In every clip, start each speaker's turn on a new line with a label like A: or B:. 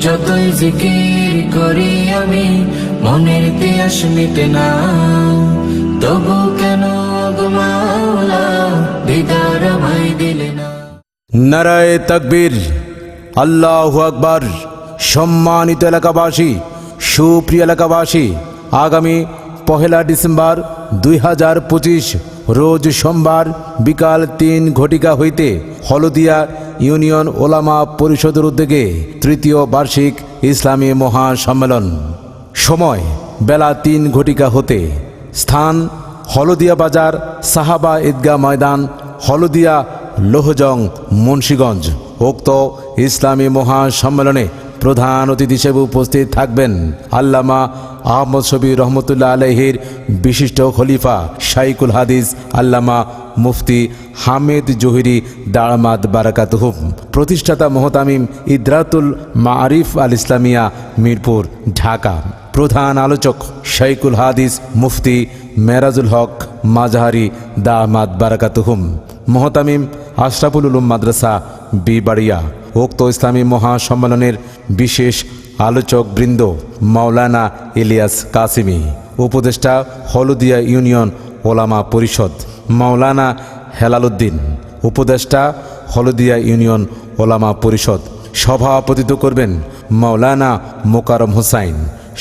A: যতই জিকির করি আমি, মনের তিয়াস মিটে না। তবু কেন দিদার দিলে না।
B: নারায় তকবীর, আল্লাহ আকবর। সম্মানিত এলাকাবাসী, সুপ্রিয় এলাকাবাসী, আগামী পহেলা ডিসেম্বর দুই হাজার পঁচিশ, রোজ সোমবার বিকাল তিন ঘটিকা হইতে হলদিয়া ইউনিয়ন ওলামা পরিষদের উদ্যোগে তৃতীয় বার্ষিক ইসলামী মহাসম্মেলন। সময়, বেলা তিন ঘটিকা হতে। স্থান, হলদিয়া বাজার, সাহাবা ঈদগাহ ময়দান, হলদিয়া, লোহজং, মুন্সীগঞ্জ। উক্ত ইসলামী মহাসম্মেলনে প্রধান অতিথি হিসেবে উপস্থিত থাকবেন আল্লামা আহমদ শবি রহমতুল্লাহ আলহির বিশিষ্ট খলিফা শাইকুল হাদিস আল্লামা মুফতি হামিদ জহিরি দাড়মাদ বারাকাতহুম প্রতিষ্ঠাতা মোহতামিম ইদ্রাতুল মারিফ আল ইসলামিয়া মিরপুর, ঢাকা। প্রধান আলোচক শাইকুল হাদিস মুফতি মেরাজুল হক মাজাহারি দামাদ বারাকাতুহুম মোহতামিম আশরাফুল উলুম মাদ্রাসা, বিবাড়িয়া। উক্ত ইসলামী মহাসম্মেলনের বিশেষ আলোচক বৃন্দ মাওলানা ইলিয়াস কাসিমি, উপদেষ্টা হলদিয়া ইউনিয়ন ওলামা পরিষদ মাওলানা হেলালুদ্দিন উপদেষ্টা হলদিয়া ইউনিয়ন ওলামা পরিষদ সভাপতিত্ব করবেন মাওলানা মোকারম হোসাইন,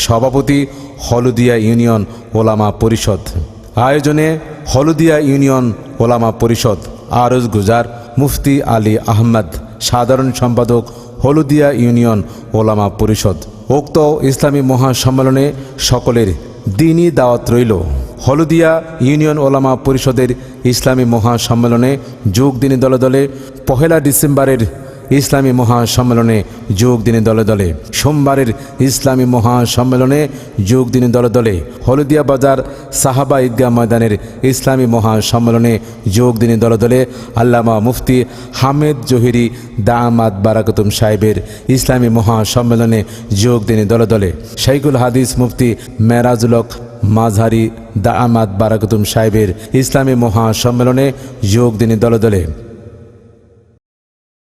B: সভাপতি হলদিয়া ইউনিয়ন ওলামা পরিষদ। আয়োজনে হলদিয়া ইউনিয়ন ওলামা পরিষদ আরজ গুজার মুফতি আলী আহমদ সাধারণ সম্পাদক হলুদিয়া ইউনিয়ন ওলামা পরিষদ। উক্ত ইসলামী মহাসম্মেলনে সকলের দিনই দাওয়াত রইল। হলুদিয়া ইউনিয়ন ওলামা পরিষদের ইসলামী মহাসম্মেলনে যোগ দিনে দলে দলে পহেলা ডিসেম্বরের ইসলামী মহাসম্মেলনে যোগ দিনে দলে দলে। সোমবারের ইসলামী মহাসম্মেলনে যোগ দিনে দলে দলে হলদিয়া বাজার সাহাবা ঈদগাহ ময়দানের ইসলামী মহাসম্মেলনে যোগ দিনে দলে দলে আল্লামা মুফতি হামেদ জহিরি দামাদ বারাকতুম সাহেবের ইসলামী মহাসম্মেলনে যোগ দিনে দলে দলে। শাইকুল হাদিস মুফতি মেরাজুলক মাঝহারি দামাদ বারাকতুম সাহেবের ইসলামী মহাসম্মেলনে যোগ দিনে দলে দলে।